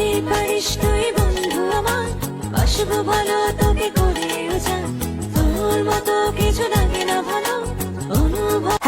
হতে পারিস তুই বন্ধু আমার। বাসবো ভালো তোকে করে যা। তোর মতো কিছু লাগে না ভালো।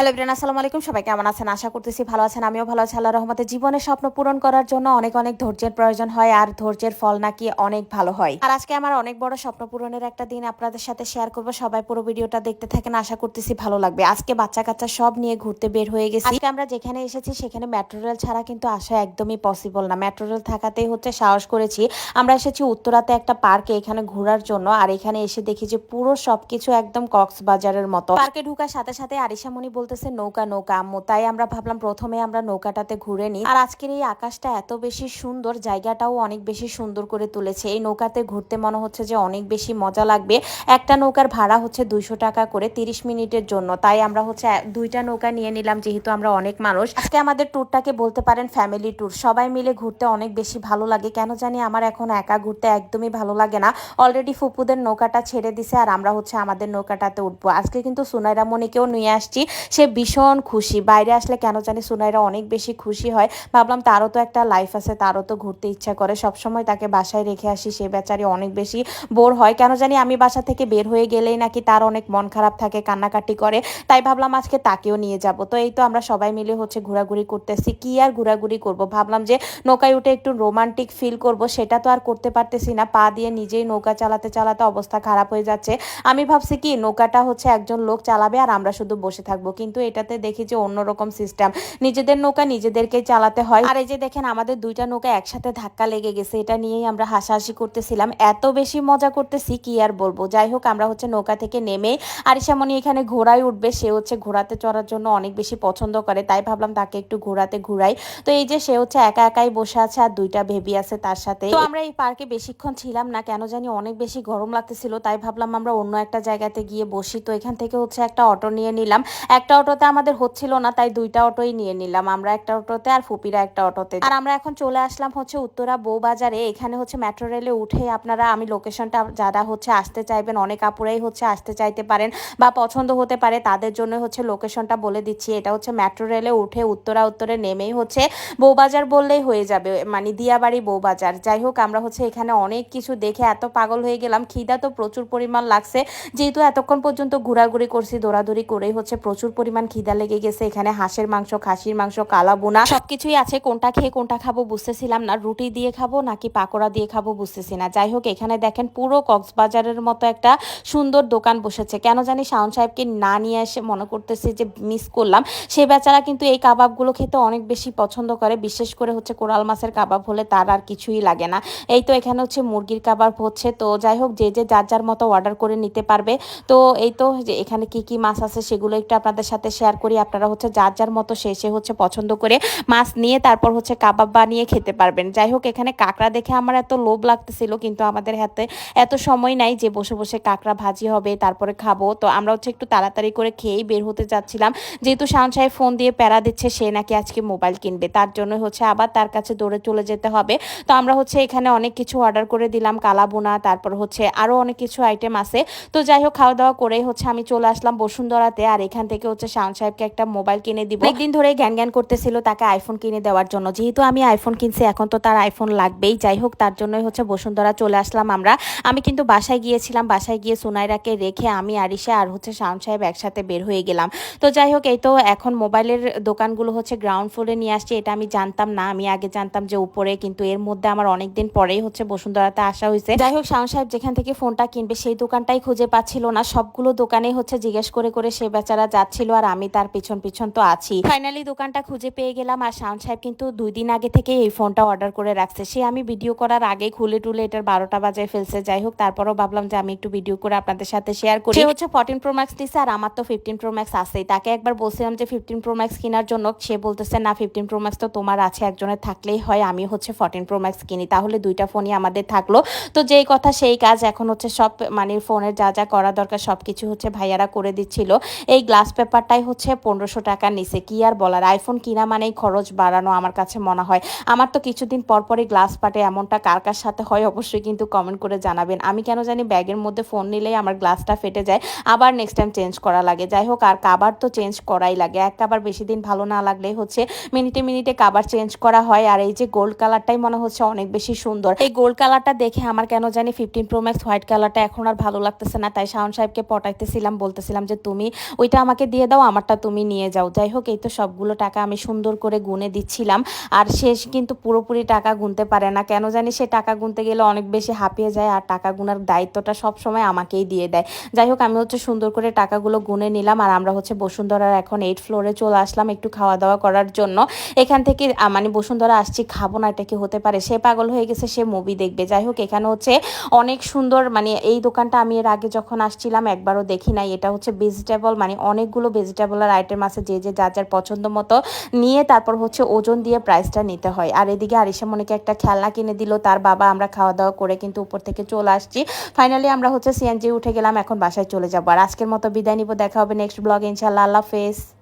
হ্যালো ব্রেন আসসালামু আলাইকুম। সবাই কেমন আছেন? আশা করতেছি ভালো আছেন। আমিও ভালো আছি আল্লাহ রহমতে। জীবনের স্বপ্ন পূরণ করার জন্য অনেক অনেক ধৈর্যের প্রয়োজন হয়, আর ধৈর্যের ফল নাকি অনেক ভালো হয়। আর আজকে আমার অনেক বড় স্বপ্ন পূরণের একটা দিন আপনাদের সাথে শেয়ার করব। সবাই পুরো ভিডিওটা দেখতে থাকেন, আশা করতেছি ভালো লাগবে। আজকে বাচ্চা কাচ্চা সব নিয়ে ঘুরতে বের হয়ে গেছি। আজকে আমরা যেখানে এসেছি, সেখানে মেট্রো রেল ছাড়া কিন্তু আসা একদমই পসিবল না। মেট্রো রেল থাকাতেই হচ্ছে সাহস করেছি। আমরা এসেছি উত্তরাতে একটা পার্কে এখানে ঘোরার জন্য। আর এখানে এসে দেখি যে পুরো সবকিছু একদম কক্সবাজারের মতো। পার্কে ঢুকার সাথে সাথে আরিশামণি বলতেছে নৌকা নৌকা, আম্মু। তাই আমরা ভাবলাম প্রথমে আমরা নৌকাটাতে ঘুরে নিই। আর আজকের এই আকাশটা এত বেশি সুন্দর, জায়গাটাও অনেক বেশি সুন্দর করে তুলেছে। এই নৌকাতে ঘুরতে মনে হচ্ছে যে অনেক বেশি মজা লাগবে। একটা নৌকার ভাড়া হচ্ছে দুইশো টাকা করে তিরিশ মিনিটের জন্য। তাই আমরা হচ্ছে দুইটা নৌকা নিয়ে নিলাম, যেহেতু আমরা অনেক মানুষ। আজকে আমাদের ট্যুরটাকে বলতে পারেন ফ্যামিলি ট্যুর সবাই মিলে ঘুরতে অনেক বেশি ভালো লাগে। কেন জানি আমার এখন একা ঘুরতে একদমই ভালো লাগে না। অলরেডি ফুপুদের নৌকাটা ছেড়ে দিছে, আর আমরা হচ্ছে আমাদের নৌকাটাতে উঠবো। আজকে কিন্তু সুনাইরা মনিকেও নিয়ে আসছি। সে ভীষণ খুশি। বাইরে আসলে কেন জানি সুনাইরা অনেক বেশি খুশি হয়। ভাবলাম তারও তো একটা লাইফ আছে, তারও তো ঘুরতে ইচ্ছা করে। সবসময় তাকে বাসায় রেখে আসি, সে বেচারি অনেক বেশি বোর হয়। কেন জানি আমি বাসা থেকে বের হয়ে গেলেই নাকি তার অনেক মন খারাপ থাকে, কান্নাকাটি করে। তাই ভাবলাম আজকে তাকেও নিয়ে যাব। তো এই তো আমরা সবাই মিলে হচ্ছে ঘোরাঘুরি করতেছি। কি আর ঘোরাঘুরি করব? ভাবলাম যে নৌকায় উঠে একটু রোমান্টিক ফিল করব। সেটা তো আর করতে পারতেছি না। পা দিয়ে নিজেই নৌকা চালাতে চালাতে অবস্থা খারাপ হয়ে যাচ্ছে। আমি ভাবছি কি, নৌকাটা হচ্ছে একজন লোক চালাবে আর আমরা শুধু বসে থাকব। কিন্তু এটাতে দেখি যে অন্যরকম সিস্টেম নিজেদের নৌকা নিজেদেরকেই চালাতে হয়। আর এই যে দেখেন, আমাদের দুইটা নৌকা একসাথে ধাক্কা লেগে গেছে, এটা নিয়েই আমরা হাসাহাসি করতেছিলাম। এত বেশি মজা করতেছি, কি আর বলব? যাই হোক, আমরা হচ্ছে নৌকা থেকে নেমে আরিসামণি এখানে ঘোড়ায় উঠবে। সে হচ্ছে ঘোড়াতে চড়ার জন্য অনেক বেশি পছন্দ করে, তাই ভাবলাম তাকে একটু ঘোড়াতে ঘুরাই। তো এই যে সে হচ্ছে একা একাই বসে আছে আর দুইটা বেবি আছে তার সাথে। তো আমরা এই পার্কে বেশিক্ষণ ছিলাম না, কেন জানি অনেক বেশি গরম লাগতেছিল, তাই ভাবলাম আমরা অন্য একটা জায়গাতে গিয়ে বসি। তো এখান থেকে হচ্ছে একটা অটো নিয়ে নিলাম। একটা অটোতে আমাদের হচ্ছিল না, তাই দুইটা অটোই নিয়ে নিলাম। আমরা একটা অটোতে আর ফুপিরা একটা অটোতে। আর আমরা এখন চলে আসলাম হচ্ছে উত্তরা বউবাজারে এখানে হচ্ছে মেট্রো রেলে উঠে আপনারা, আমি লোকেশনটা যারা হচ্ছে আসতে চাইবেন, অনেক আপুরাই হচ্ছে আসতে চাইতে পারেন বা পছন্দ হতে পারে, তাদের জন্য হচ্ছে লোকেশনটা বলে দিচ্ছি। এটা হচ্ছে মেট্রো রেলে উঠে উত্তরা উত্তরে নেমেই হচ্ছে বউবাজার বললেই হয়ে যাবে মানে দিয়াবাড়ি বউবাজার যাই হোক, আমরা হচ্ছে এখানে অনেক কিছু দেখে এত পাগল হয়ে গেলাম। খিদা তো প্রচুর পরিমাণ লাগছে। যেহেতু এতক্ষণ পর্যন্ত ঘোরাঘুরি করছি, দৌড়াদৌড়ি করেই হচ্ছে প্রচুর পরিমাণ খিদা লেগে গেছে। এখানে হাঁসের মাংস, খাসির মাংস, কালা বোনা সবকিছুই আছে। কোনটা খেয়ে কোনটা খাব বুঝতেছিলাম না। রুটি দিয়ে খাব নাকি পাকোড়া দিয়ে খাব বুঝতেছি না। যাই হোক, এখানে দেখেন পুরো কক্সবাজারের মতো একটা সুন্দর দোকান বসেছে। কেন জানি শাওন সাহেবকে না নিয়ে এসে মনে করতেছি যে মিস করলাম। সে বেচারা কিন্তু এই কাবাবগুলো খেতে অনেক বেশি পছন্দ করে। বিশেষ করে হচ্ছে কোরাল মাছের কাবাব হলে তার আর কিছুই লাগে না। এই তো এখানে হচ্ছে মুরগির কাবাব হচ্ছে। তো যাই হোক, যে যে যার যার মতো অর্ডার করে নিতে পারবে। তো এই তো এখানে কি কি মাছ আছে সেগুলো একটু আপনাদের সাথে শেয়ার করি। আপনারা হচ্ছে যার যার মতো সে হচ্ছে পছন্দ করে মাছ নিয়ে তারপর হচ্ছে কাবাব বানিয়ে খেতে পারবেন। যাই হোক, এখানে কাঁকড়া দেখে আমার এত লোভ লাগতেছিল, কিন্তু আমাদের হাতে এত সময় নাই যে বসে বসে কাঁকড়া ভাজি হবে, তারপরে খাব। তো আমরা হচ্ছে একটু তাড়াতাড়ি করে খেয়েই বের হতে যাচ্ছিলাম। যেহেতু শাওন সাহেব ফোন দিয়ে প্যারা দিচ্ছে, সে নাকি আজকে মোবাইল কিনবে। তার জন্য হচ্ছে আবার তার কাছে দৌড়ে চলে যেতে হবে। তো আমরা হচ্ছে এখানে অনেক কিছু অর্ডার করে দিলাম কালাবোনা তারপর হচ্ছে আরও অনেক কিছু আইটেম আছে। তো যাই হোক, খাওয়া দাওয়া করেই হচ্ছে আমি চলে আসলাম বসুন্ধরাতে। আর এখান থেকে হচ্ছে শাওন সাহেবকে একটা মোবাইল কিনে দিব। একদিন ধরে জ্ঞান জ্ঞান করতেছিল তাকে আইফোন কিনে দেওয়ার জন্য। যেহেতু আমি আইফোন কিনছি, এখন তো তার আইফোন লাগবেই। যাই হোক, তার জন্যই হচ্ছে বসুন্ধরা চলে আসলাম আমরা। আমি কিন্তু বাসায় গিয়েছিলাম, বাসায় গিয়ে সুনাইরাকে রেখে আমি, আরিশা আর হচ্ছে শাওন সাহেব একসাথে বের হয়ে গেলাম। তো যাই হোক, এই তো এখন মোবাইলের দোকানগুলো হচ্ছে গ্রাউন্ড ফ্লোরে নিয়ে আসছে, এটা আমি জানতাম না। আমি আগে জানতাম যে উপরে, কিন্তু এর মধ্যে আমার অনেক দিন পরেই হচ্ছে বসুন্ধরাতে আসা হয়েছে। যাই হোক, শাওন সাহেব যেখান থেকে ফোনটা কিনবে, সেই দোকানটাই খুঁজে পাচ্ছিল না। সবগুলো দোকানে হচ্ছে জিজ্ঞেস করে করে সে বেচারা যাচ্ছিল। আর আমি তার পিছন পিছন তো আছি। ফাইনালি দোকানটা খুঁজে পেয়ে গেলাম আর শাওন সাহেব কিন্তু দুই দিন আগে থেকে এই ফোনটা অর্ডার করে রাখছে। সে আমি ভিডিও করার আগে খুলে টুলে এটার বারোটা বাজায় ফেলছে। যাই হোক, তারপরও ভাবলাম যে আমি একটু ভিডিও করে আপনাদের সাথে শেয়ার করি। সে হচ্ছে ফোরটিন প্রো ম্যাক্স নিছে আর আমার তো ফিফটিন প্রো ম্যাক্স আছেই। তাকে একবার বলছিলাম যে ফিফটিন প্রো ম্যাক্স কেনার জন্য, সে বলতেছে, না ফিফটিন প্রো ম্যাক্স তো তোমার আছে, একজনের থাকলেই হয় আমি হচ্ছে ফোরটিন প্রো ম্যাক্স কিনি। তাহলে দুইটা ফোনই আমাদের থাকল। তো যেই কথা সেই কাজ এখন হচ্ছে সব মানে ফোনের যা যা করা দরকার সব কিছু হচ্ছে ভাইয়ারা করে দিচ্ছিল। এই গ্লাস পেপার কাভারটাই হচ্ছে পনেরোশো টাকা নিচে। কি আর বলার? আইফোন কিনা মানেই খরচ বাড়ানো আমার কাছে মনে হয়। আমার তো কিছুদিন পর পরই গ্লাস পাটে এমনটা কার কার সাথে হয় অবশ্যই কিন্তু কমেন্ট করে জানাবেন। আমি কেন জানি ব্যাগের মধ্যে ফোন নিলেই আমার গ্লাসটা ফেটে যায়। আবার নেক্সট টাইম চেঞ্জ করা লাগে। যাই হোক, আর কাবার তো চেঞ্জ করাই লাগে। এক কাবার বেশি দিন ভালো না লাগলেই হচ্ছে মিনিটে মিনিটে কাবার চেঞ্জ করা হয়। আর এই যে গোল্ড কালারটাই মনে হচ্ছে অনেক বেশি সুন্দর। এই গোল্ড কালারটা দেখে আমার কেন জানি ফিফটিন প্রো ম্যাক্স হোয়াইট কালারটা এখন আর ভালো লাগতেছে না। তাই শাওন সাহেবকে পটাইতেছিলাম, বলতেছিলাম যে, তুমি ওইটা আমাকে দিয়ে দাও, আমারটা তুমি নিয়ে যাও। যাই হোক, এই তো সবগুলো টাকা আমি সুন্দর করে গুনে দিচ্ছিলাম। আর শেষ কিন্তু পুরোপুরি টাকা গুনতে পারে না। কেন জানি সে টাকা গুনতে গেলে অনেক বেশি হাঁপিয়ে যায় আর টাকা গুনার দায়িত্বটা সব সময় আমাকেই দিয়ে দেয়। যাই হোক, আমি হচ্ছে সুন্দর করে টাকাগুলো গুনে নিলাম আর আমরা হচ্ছে বসুন্ধরার এখন এইট ফ্লোরে চলে আসলাম একটু খাওয়া দাওয়া করার জন্য। এখান থেকে মানে বসুন্ধরা আসছি, খাব না, এটা কি হতে পারে? সে পাগল হয়ে গেছে, সে মুভি দেখবে। যাই হোক, এখানে হচ্ছে অনেক সুন্দর মানে এই দোকানটা আমি এর আগে যখন আসছিলাম, একবারও দেখি নাই। এটা হচ্ছে ভেজিটেবল মানে অনেকগুলো ভেজিটেবলের আইটেম আছে যে যে যা যার পছন্দ মতো নিয়ে তারপর হচ্ছে ওজন দিয়ে প্রাইসটা নিতে হয়। আর এদিকে আরিসা মনিকে একটা খেলনা কিনে দিল, তার বাবা আমরা খাওয়া দাওয়া করে কিন্তু উপর থেকে চলে আসছি। ফাইনালি আমরা হচ্ছে সিএনজি উঠে গেলাম, এখন বাসায় চলে যাব। আর আজকের মতো বিদায় নিব, দেখা হবে নেক্সট ব্লগ ইনশাল্লাহ আল্লাহ হাফেজ।